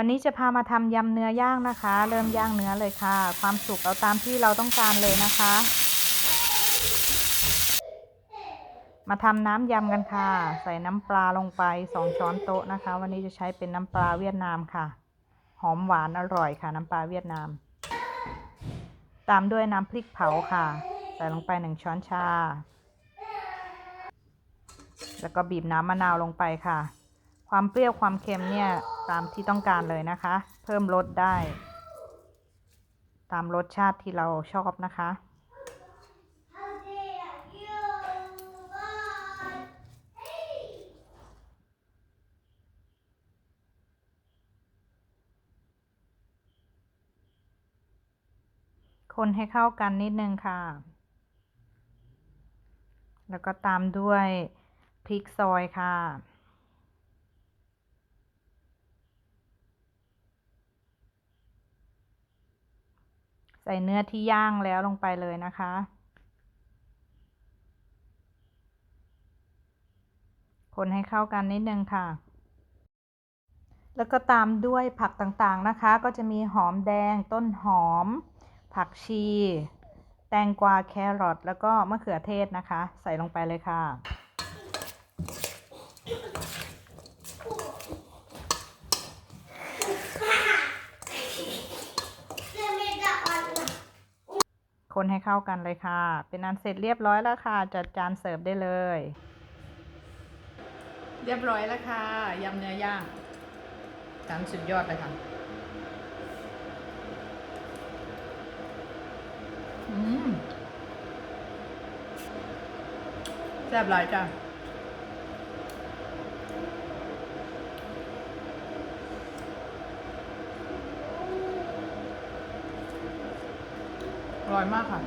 วันนี้จะพามาทำยำเนื้อย่างนะคะ เริ่มย่างเนื้อเลยค่ะ ความสุกเอาตามที่เราต้องการเลยนะคะ มาทำน้ำยำกันค่ะ ใส่น้ำปลาลงไปสองช้อนโต๊ะนะคะ วันนี้จะใช้เป็นน้ำปลาเวียดนามค่ะ หอมหวานอร่อยค่ะน้ำปลาเวียดนาม ตามด้วยน้ำพริกเผาค่ะ ใส่ลงไปหนึ่งช้อนชา แล้วก็บีบน้ำมะนาวลงไปค่ะ ความเปรี้ยวความเค็มเนี่ยตามที่ต้องการเลยนะคะ เพิ่มรสได้ ตามรสชาติที่เราชอบนะคะคนให้เข้ากันนิดนึงค่ะ แล้วก็ตามด้วยพริกซอยค่ะ ส่เนื้อที่ย่างแล้วลงไปเลยนะคะ คนให้เข้ากันนิดนึงค่ะ แล้วก็ตามด้วยผักต่างๆนะคะ ก็จะมีหอมแดง ต้นหอม ผักชี แตงกวาแครอทแล้วก็มะเขือเทศนะคะ ใส่ลงไปเลยค่ะ คนให้เข้ากันเลยค่ะ เป็นอันเสร็จเรียบร้อยแล้วค่ะ จัดจานเสิร์ฟได้เลย เรียบร้อยแล้วค่ะยำเนื้อย่างจานสุดยอดเลยค่ะอืมแซ่บหลายจ้ะ อร่อยมากค่ะ